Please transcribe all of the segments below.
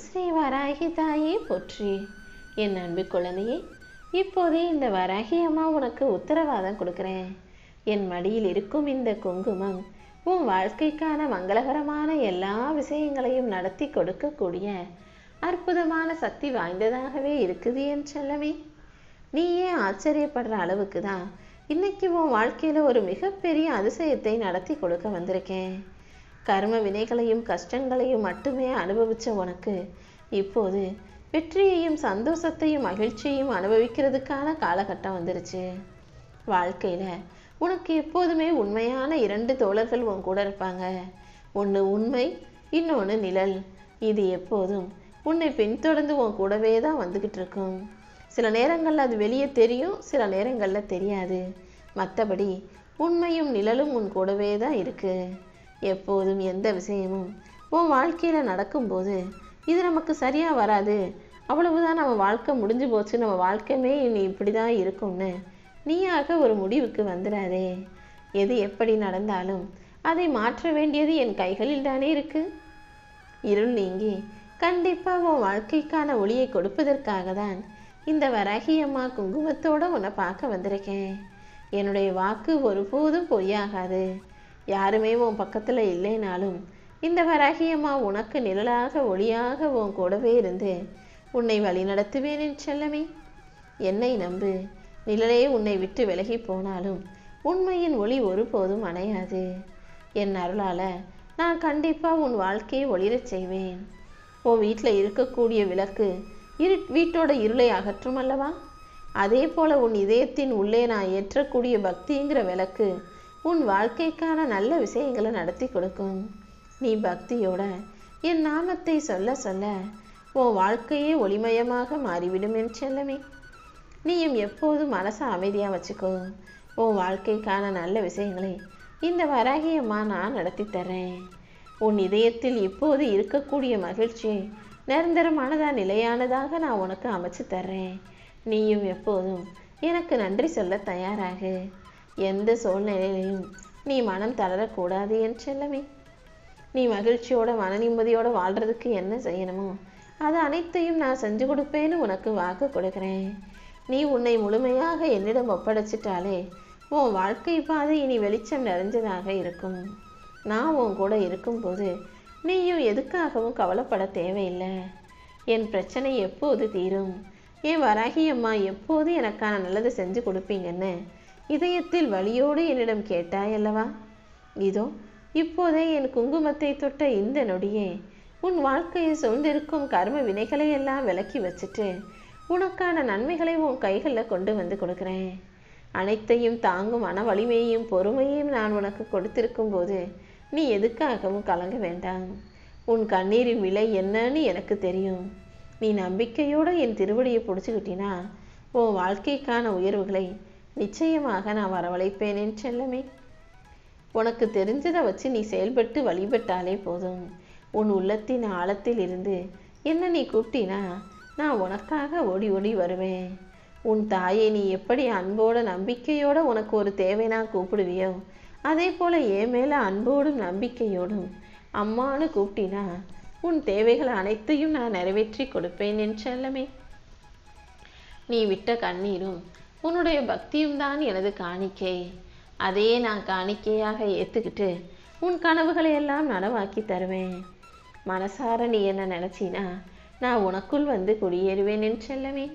ஸ்ரீ வராகி தாயே போற்றி. என் அன்பு குழந்தையே இப்போதே இந்த வராகி அம்மா உனக்கு உத்தரவாதம் கொடுக்குறேன். என் மடியில் இருக்கும் இந்த குங்குமம் உன் வாழ்க்கைக்கான மங்களகரமான எல்லா விஷயங்களையும் நடத்தி கொடுக்கக்கூடிய அற்புதமான சக்தி வாய்ந்ததாகவே இருக்குது என் செல்லமே. நீ ஏன் ஆச்சரியப்படுற அளவுக்கு தான் இன்னைக்கு உன் வாழ்க்கையில ஒரு மிகப்பெரிய அதிசயத்தை நடத்தி கொடுக்க வந்திருக்கேன். கர்ம வினைகளையும் கஷ்டங்களையும் மட்டுமே அனுபவித்த உனக்கு இப்போது வெற்றியையும் சந்தோஷத்தையும் மகிழ்ச்சியையும் அனுபவிக்கிறதுக்கான காலகட்டம் வந்துருச்சு. வாழ்க்கையில் உனக்கு எப்போதுமே உண்மையான இரண்டு தோழர்கள் உன் கூட இருப்பாங்க. ஒன்று உண்மை இன்னொன்று நிழல். இது எப்போதும் உன்னை பின்தொடர்ந்து உன் கூடவே தான் வந்துக்கிட்டு இருக்கும். சில நேரங்களில் அது வெளியே தெரியும் சில நேரங்களில் தெரியாது. மற்றபடி உண்மையும் நிழலும் உன் கூடவே தான் இருக்குது எப்போதும் எந்த விஷயமும் உன் வாழ்க்கையில் நடக்கும்போது இது நமக்கு சரியாக வராது. அவ்வளவுதான் நம்ம வாழ்க்கை முடிஞ்சு போச்சு. நம்ம வாழ்க்கையுமே இனி இப்படி தான் இருக்கும்னு நீயாக ஒரு முடிவுக்கு வந்துடாதே எது எப்படி நடந்தாலும் அதை மாற்ற வேண்டியது என் கைகளில் தானே இருக்கு. இருள் நீங்கி கண்டிப்பாக உன் வாழ்க்கைக்கான ஒளியை கொடுப்பதற்காக தான் இந்த வராகி அம்மா உன்னை பார்க்க வந்திருக்கேன். என்னுடைய வாக்கு ஒருபோதும் பொய்யாகாது. யாருமே உன் பக்கத்தில் இல்லைனாலும் இந்த வராகியம்மா உனக்கு நிழலாக ஒளியாக உன் கூடவே இருந்து உன்னை வழிநடத்துவேன் என் செல்லமே. என்னை நம்பு. நிழலே உன்னை விட்டு விலகி போனாலும் உண்மையின் ஒளி ஒருபோதும் அணையாது. என் அருளால நான் கண்டிப்பாக உன் வாழ்க்கையை ஒளிரச் செய்வேன். உன் வீட்டில் இருக்கக்கூடிய விளக்கு இரு வீட்டோட இருளை அகற்றும் அல்லவா? அதே போல உன் இதயத்தின் உள்ளே நான் ஏற்றக்கூடிய பக்திங்கிற விளக்கு உன் வாழ்க்கைக்கான நல்ல விஷயங்களை நடத்தி கொடுக்கும். நீ பக்தியோட என் நாமத்தை சொல்ல சொல்ல உன் வாழ்க்கையே ஒளிமயமாக மாறிவிடும் என் செல்லமே. நீயும் எப்போதும் மனசை அமைதியாக வச்சுக்கோ. உன் வாழ்க்கைக்கான நல்ல விஷயங்களை இந்த வராகியம்மா நான் நடத்தி தர்றேன். உன் இதயத்தில் இப்போது இருக்கக்கூடிய மகிழ்ச்சி நிரந்தரமானதா நிலையானதாக நான் உனக்கு அமைச்சு தர்றேன். நீயும் எப்போதும் எனக்கு நன்றி சொல்ல தயாராகு. எந்த சூழ்நிலையிலையும் நீ மனம் தளரக்கூடாது என் செல்லமே. நீ மகிழ்ச்சியோட மன நிம்மதியோட வாழ்றதுக்கு என்ன செய்யணுமோ அது அனைத்தையும் நான் செஞ்சு கொடுப்பேன்னு உனக்கு வாக்கு கொடுக்குறேன். நீ உன்னை முழுமையாக என்னிடம் ஒப்படைச்சிட்டாலே உன் வாழ்க்கை பாதை இனி வெளிச்சம் நிறைஞ்சதாக இருக்கும். நான் உன் கூட இருக்கும்போது நீயும் எதுக்காகவும் கவலைப்பட தேவையில்லை. என் பிரச்சனை எப்போது தீரும்? என் வராகி அம்மா எப்போது எனக்கான நல்லது செஞ்சு கொடுப்பீங்கன்னு இதயத்தில் வலியோடு என்னிடம் கேட்டாய் அல்லவா? இதோ இப்போதே என் குங்குமத்தை தொட்ட இந்த நொடியே உன் வாழ்க்கையை சூழ்ந்திருக்கும் கர்ம வினைகளை எல்லாம் விலக்கி வச்சுட்டு உனக்கான நன்மைகளை உன் கைகளில் கொண்டு வந்து கொடுக்குறேன். அனைத்தையும் தாங்கும் மன வலிமையையும் பொறுமையையும் நான் உனக்கு கொடுத்திருக்கும் போது நீ எதுக்காகவும் கலங்க வேண்டாம். உன் கண்ணீரின் விலை என்னன்னு எனக்கு தெரியும். நீ நம்பிக்கையோடு என் திருவடியை பிடிச்சிக்கிட்டினா உன் வாழ்க்கைக்கான உயர்வுகளை நிச்சயமாக நான் வரவழைப்பேன் செல்லமே. உனக்கு தெரிஞ்சதை வச்சு நீ செயல்பட்டு வழிபட்டாலே போதும். உன் உள்ளத்தின் ஆழத்தில் இருந்து என்ன நீ கூப்பிட்டினா நான் உனக்காக ஓடி ஓடி வருவேன். உன் தாயை நீ எப்படி அன்போட நம்பிக்கையோட உனக்கு ஒரு தேவைனா கூப்பிடுவியோ அதே போல என் மேல அன்போடும் நம்பிக்கையோடும் அம்மானு கூப்பிட்டினா உன் தேவைகள் அனைத்தையும் நான் நிறைவேற்றி கொடுப்பேன் என் செல்லமே. நீ விட்ட கண்ணீரும் உன்னுடைய பக்தியும் தான் எனது காணிக்கை. அதையே நான் காணிக்கையாக ஏற்றுக்கிட்டு உன் கனவுகளை எல்லாம் நனவாக்கி தருவேன். மனசார நீ என்ன நினச்சினா நான் உனக்குள் வந்து குடியேறுவேன் என்று செல்லமே.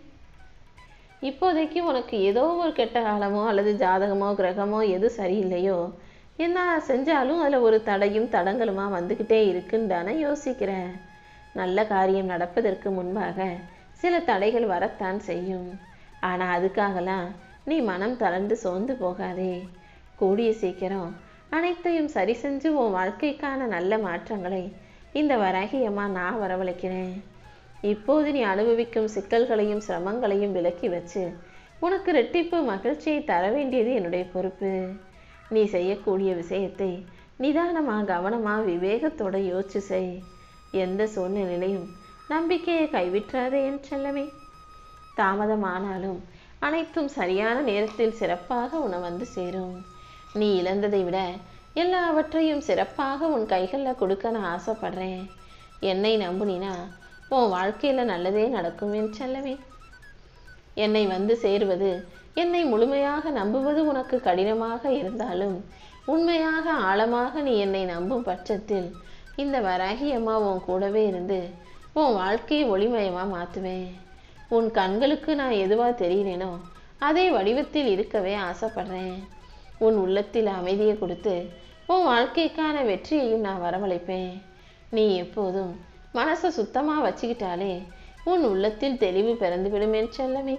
இப்போதைக்கு உனக்கு ஏதோ ஒரு கெட்ட காலமோ அல்லது ஜாதகமோ கிரகமோ எது சரியில்லையோ என்ன செஞ்சாலும் அதில் ஒரு தடையும் தடங்களுமா வந்துக்கிட்டே இருக்குன்னு தானே யோசிக்கிற நல்ல காரியம் நடப்பதற்கு முன்பாக சில தடைகள் வரத்தான் செய்யும். ஆனால் அதுக்காகலாம் நீ மனம் தளர்ந்து சோர்ந்து போகாதே. கூடிய சீக்கிரம் அனைத்தையும் சரி செஞ்சு உன் வாழ்க்கைக்கான நல்ல மாற்றங்களை இந்த வராகியம்மா நான் வரவழைக்கிறேன். இப்போது நீ அனுபவிக்கும் சிக்கல்களையும் சிரமங்களையும் விலக்கி வச்சு உனக்கு ரெட்டிப்பு மகிழ்ச்சியை தர வேண்டியது என்னுடைய பொறுப்பு. நீ செய்யக்கூடிய விஷயத்தை நிதானமாக கவனமாக விவேகத்தோட யோசிச்சு செய். எந்த சூழ்நிலையிலையும் நம்பிக்கையை கைவிற்றாதே என் செல்லமே. தாமதமானாலும் அனைத்தும் சரியான நேரத்தில் சிறப்பாக உன வந்து சேரும். நீ இழந்ததை விட எல்லாவற்றையும் சிறப்பாக உன் கைகளில் கொடுக்க நான் ஆசைப்படுறேன். என்னை நம்புனினா உன் வாழ்க்கையில் நல்லதே நடக்கும் என் செல்லவே என்னை வந்து சேருவது என்னை முழுமையாக நம்புவது உனக்கு கடினமாக இருந்தாலும் உண்மையாக ஆழமாக நீ என்னை நம்பும் பட்சத்தில் இந்த வராகி அம்மா உன் கூடவே இருந்து உன் வாழ்க்கையை ஒளிமயமாக மாற்றுவேன் உன் கண்களுக்கு நான் எதுவா தெரிகிறேனோ அதே வடிவத்தில் இருக்கவே ஆசைப்படுறேன். உன் உள்ளத்தில் அமைதியை கொடுத்து உன் வாழ்க்கைக்கான வெற்றியையும் நான் வரவழைப்பேன். நீ எப்போதும் மனசை சுத்தமாக வச்சுக்கிட்டாலே உன் உள்ளத்தில் தெளிவு பிறந்துவிடும் என் செல்லமே.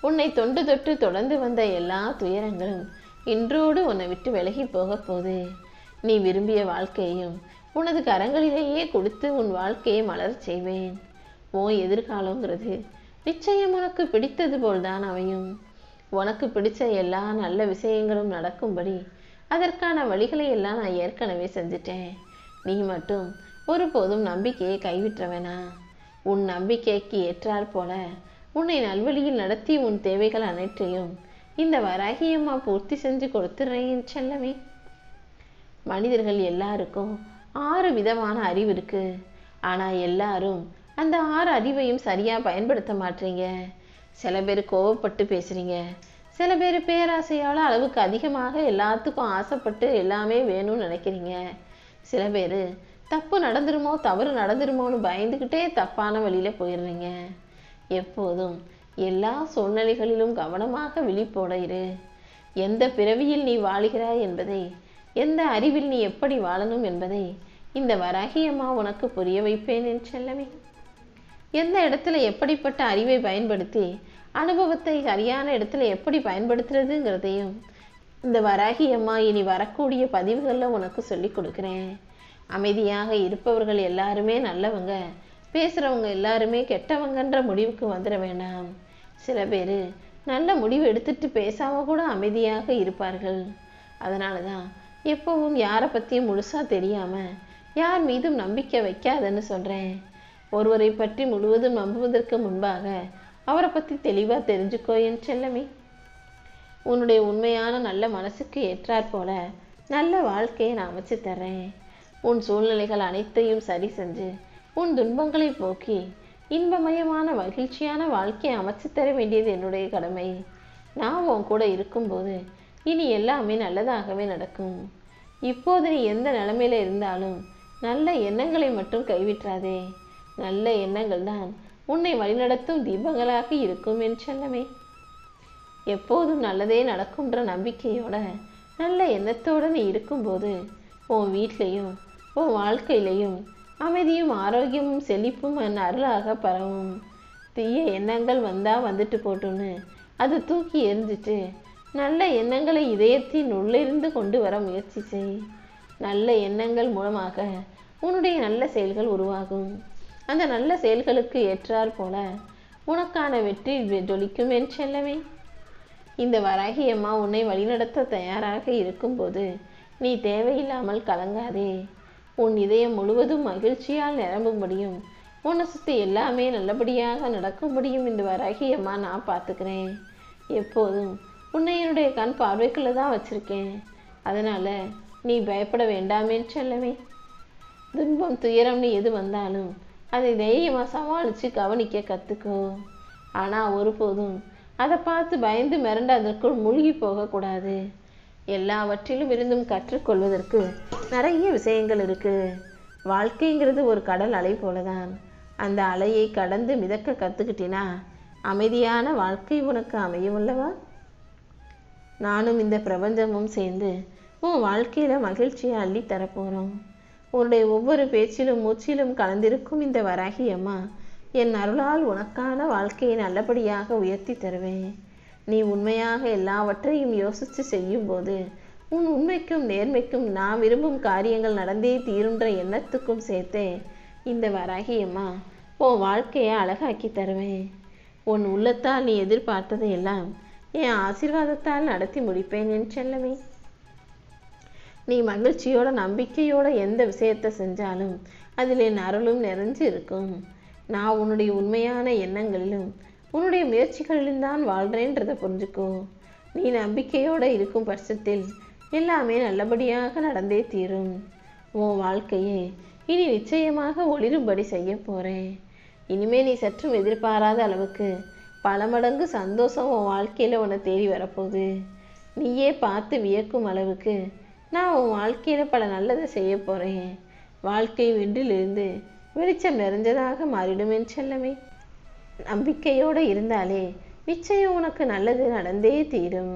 உன்னை தொண்டு தொட்டு தொடர்ந்து வந்த எல்லா துயரங்களும் இன்றோடு உன்னை விட்டு விலகி போகப் போகுது. நீ விரும்பிய வாழ்க்கையையும் உனது கரங்களிலேயே கொடுத்து உன் வாழ்க்கையை மலரச் செய்வேன். உன் எதிர்காலங்கிறது நிச்சயம் உனக்கு பிடித்தது போல்தான் அமையும். உனக்கு பிடிச்ச எல்லா நல்ல விஷயங்களும் நடக்கும்படி அதற்கான வழிகளை எல்லாம் நான் ஏற்கனவே செஞ்சுட்டேன். நீ மட்டும் ஒருபோதும் நம்பிக்கையை கைவிட்டவேனா உன் நம்பிக்கைக்கு ஏற்றாற் போல உன்னை நல்வழியில் நடத்தி உன் தேவைகள் அனைத்தையும் இந்த வராகியம்மா பூர்த்தி செஞ்சு கொடுத்துடுறேன் செல்லவே செல்லமே. மனிதர்கள் எல்லாருக்கும் ஆறு விதமான அறிவு இருக்கு. ஆனா எல்லாரும் அந்த ஆறு அறிவையும் சரியாக பயன்படுத்த மாட்டீங்க. சில பேர் கோவப்பட்டு பேசுகிறீங்க சில பேர் பேராசையால் அளவுக்கு அதிகமாக எல்லாத்துக்கும் ஆசைப்பட்டு எல்லாமே வேணும்னு நினைக்கிறீங்க. சில பேர் தப்பு நடந்துருமோ தவறு நடந்துருமோன்னு பயந்துக்கிட்டே தப்பான வழியில் போயிடுறீங்க. எப்போதும் எல்லா சூழ்நிலைகளிலும் கவனமாக விழிப்போட இரு. எந்த பிறவியில் நீ வாழுகிறாய் என்பதை எந்த அறிவில் நீ எப்படி வாழணும் என்பதை இந்த வராகியம்மா உனக்கு புரிய வைப்பேன் என் செல்லமே. எந்த இடத்துல எப்படிப்பட்ட அறிவை பயன்படுத்தி அனுபவத்தை சரியான இடத்துல எப்படி பயன்படுத்துறதுங்கிறதையும் இந்த வராகி அம்மா இனி வரக்கூடிய பதிவுகளில் உனக்கு சொல்லி கொடுக்குறேன். அமைதியாக இருப்பவர்கள் எல்லாருமே நல்லவங்க பேசுகிறவங்க எல்லாருமே கெட்டவங்கன்ற முடிவுக்கு வந்துட வேண்டாம் சில பேர் நல்ல முடிவு எடுத்துட்டு பேசாம கூட அமைதியாக இருப்பார்கள். அதனால தான் எப்பவும் யாரை பற்றியும் முழுசாக தெரியாமல் யார் மீதும் நம்பிக்கை வைக்காதன்னு சொல்கிறேன் ஒருவரை பற்றி முழுவதும் நம்புவதற்கு முன்பாக அவரை பற்றி தெளிவாக தெரிஞ்சுக்கோ என் செல்லமே. உன்னுடைய உண்மையான நல்ல மனசுக்கு ஏற்றாற் போல நல்ல வாழ்க்கையை நான் அமைச்சு தர்றேன். உன் சூழ்நிலைகள் அனைத்தையும் சரி செஞ்சு உன் துன்பங்களை போக்கி இன்பமயமான மகிழ்ச்சியான வாழ்க்கையை அமைச்சு தர வேண்டியது என்னுடைய கடமை. நான் உன் கூட இருக்கும்போது இனி எல்லாமே நல்லதாகவே நடக்கும். இப்போது நீ எந்த நிலமையில இருந்தாலும் நல்ல எண்ணங்களை மட்டும் கைவிட்றாதே நல்ல எண்ணங்கள் தான். உன்னை வழிநடத்தும் தீபங்களாக இருக்கும் என் செல்லமே. எப்போதும் நல்லதே நடக்கும்ன்ற நம்பிக்கையோட நல்ல எண்ணத்தோடு நீ இருக்கும்போது உன் வீட்லேயும் உன் வாழ்க்கையிலையும் அமைதியும் ஆரோக்கியமும் செழிப்பும் என் அருளாக பரவும். தீய எண்ணங்கள் வந்தால் வந்துட்டு போட்டுன்னு அதை தூக்கி எரிஞ்சிட்டு நல்ல எண்ணங்களை இதயத்தின் உள்ளிருந்து கொண்டு வர முயற்சி செய். நல்ல எண்ணங்கள் மூலமாக உன்னுடைய நல்ல செயல்கள் உருவாகும். அந்த நல்ல செயல்களுக்கு ஏற்றார் போல உனக்கான வெற்றி ஜொலிக்கும் என் செல்லவே இந்த வராகி அம்மா உன்னை வழிநடத்த தயாராக இருக்கும்போது நீ தேவையில்லாமல் கலங்காதே. உன் இதயம் முழுவதும் மகிழ்ச்சியால் நிரம்பும்படியும் உன்னை சுற்றி எல்லாமே நல்லபடியாக நடக்கும்படியும் இந்த வராகி அம்மா நான் பார்த்துக்கிறேன். எப்போதும் உன்னை என்னுடைய கண் பார்வைக்குள்ளே தான் வச்சுருக்கேன். அதனால் நீ பயப்பட வேண்டாமேன்னு செல்லவே துன்பம் துயரம்னு எது வந்தாலும் அதை தைரியமாக சமாளித்து கவனிக்க கற்றுக்கோ ஆனால் ஒருபோதும் அதை பார்த்து பயந்து மிரண்டு அதற்குள் மூழ்கி போகக்கூடாது. எல்லாவற்றிலும் இருந்தும் கற்றுக்கொள்வதற்கு நிறைய விஷயங்கள் இருக்குது வாழ்க்கைங்கிறது ஒரு கடல் அலை போலதான். அந்த அலையை கடந்து மிதக்க கற்றுக்கிட்டினா அமைதியான வாழ்க்கை உனக்கு அமையும் அல்லவா நானும் இந்த பிரபஞ்சமும் சேர்ந்து உன் வாழ்க்கையில் மகிழ்ச்சியை அள்ளி தரப்போகிறோம் உன்னுடைய ஒவ்வொரு பேச்சிலும் மூச்சிலும் கலந்திருக்கும் இந்த வராகி அம்மா என் அருளால் உனக்கான வாழ்க்கையை நல்லபடியாக உயர்த்தி தருவேன். நீ உண்மையாக எல்லாவற்றையும் யோசித்து செய்யும்போது உன் உண்மைக்கும் நேர்மைக்கும் நான் விரும்பும் காரியங்கள் நடந்தே தீருன்ற எண்ணத்துக்கும் சேர்த்தே இந்த வராகி அம்மா உன் வாழ்க்கையை அழகாக்கி தருவேன். உன் உள்ளத்தால் நீ எதிர்பார்த்ததையெல்லாம் என் ஆசீர்வாதத்தால் நடத்தி முடிப்பேன் என் செல்லமே. நீ மகிழ்ச்சியோட நம்பிக்கையோட எந்த விஷயத்தை செஞ்சாலும் அதில் என் அருளும் நிறைஞ்சு இருக்கும். நான் உன்னுடைய உண்மையான எண்ணங்களிலும் உன்னுடைய முயற்சிகளிலும் தான் வாழ்கிறேன்றதை புரிஞ்சுக்கோ. நீ நம்பிக்கையோட இருக்கும் பட்சத்தில் எல்லாமே நல்லபடியாக நடந்தே தீரும். உன் வாழ்க்கையை இனி நிச்சயமாக ஒளிரும்படி செய்ய போகிறேன் இனிமே நீ சற்றும் எதிர்பாராத அளவுக்கு பல மடங்கு சந்தோஷம் உன் வாழ்க்கையில் உன்னை தேடி வரப்போகுது. நீயே பார்த்து வியக்கும் அளவுக்கு நான் உன் வாழ்க்கையில் பல நல்லதை செய்ய போகிறேன் வாழ்க்கை வென்றிலிருந்து வெளிச்சம் நிறைஞ்சதாக மாறிடும் என் செல்லமே. நம்பிக்கையோடு இருந்தாலே நிச்சயம் உனக்கு நல்லது நடந்தே தீரும்.